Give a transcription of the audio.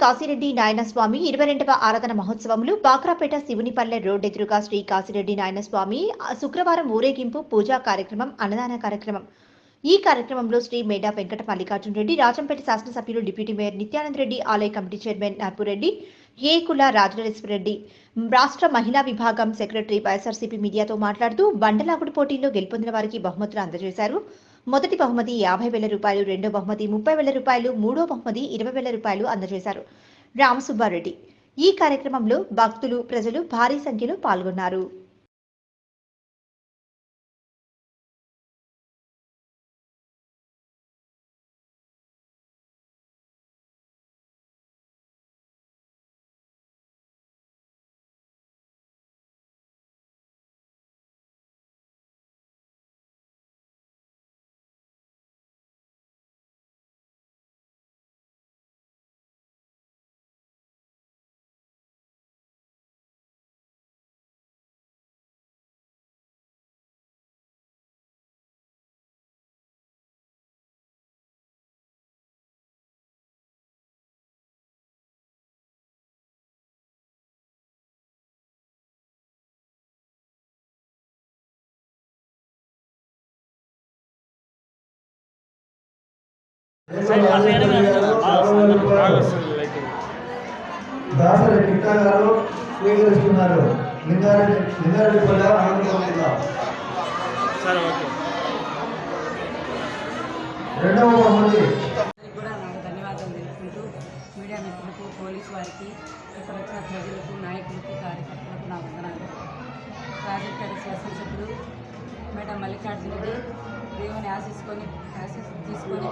కాశిరెడ్డి నాయన స్వామి ఇరవై రెండవ ఆరాధన మహోత్సవములు బాక్రాపేట శివునిపల్లె రోడ్ ఎదురుగా శ్రీ కాశిరెడ్డి నాయన స్వామి శుక్రవారం ఊరేగింపు పూజా కార్యక్రమం అన్నదాన కార్యక్రమం. ఈ కార్యక్రమంలో శ్రీ మేడా వెంకట మల్లికార్జున రెడ్డి రాజంపేట శాసనసభ్యులు డిప్యూటీ మేయర్ నిత్యానంద్ రెడ్డి ఆలయ కమిటీ చైర్మన్ నర్పురెడ్డి ఏకుల రాజనరేశ్వరరెడ్డి రాష్ట్ర మహిళా విభాగం సెక్రటరీ వైఎస్ఆర్సీపీ మీడియాతో మాట్లాడుతూ బండలాగుడు పోటీల్లో గెలుపొందిన వారికి బహుమతులు అందజేశారు. మొదటి బహుమతి యాభై వేల రూపాయలు రెండో బహుమతి ముప్పై వేల రూపాయలు మూడో బహుమతి ఇరవై వేల రూపాయలు అందజేశారు. రామసుబ్బారెడ్డి. ఈ కార్యక్రమంలో భక్తులు ప్రజలు భారీ సంఖ్యలో పాల్గొన్నారు. దాసరి కిట్టా గారు స్వీకరిస్తున్నారు లింగారెడ్డి లింగారెడ్డి కూడా ఆంధ్రప్రదేశ్ సరే ఓకే రెండవ బహుమతి కూడా నాకు ధన్యవాదాలు. మీడియా మిత్రులకు పోలీసు వారికి ఇక్కడ వచ్చిన ప్రజలకు నాయకులకు కార్యకర్తలకు నా వందనాలు మేడం మల్లికార్జున దేవుని ఆశిస్కొని ఆశీస్ తీసుకొని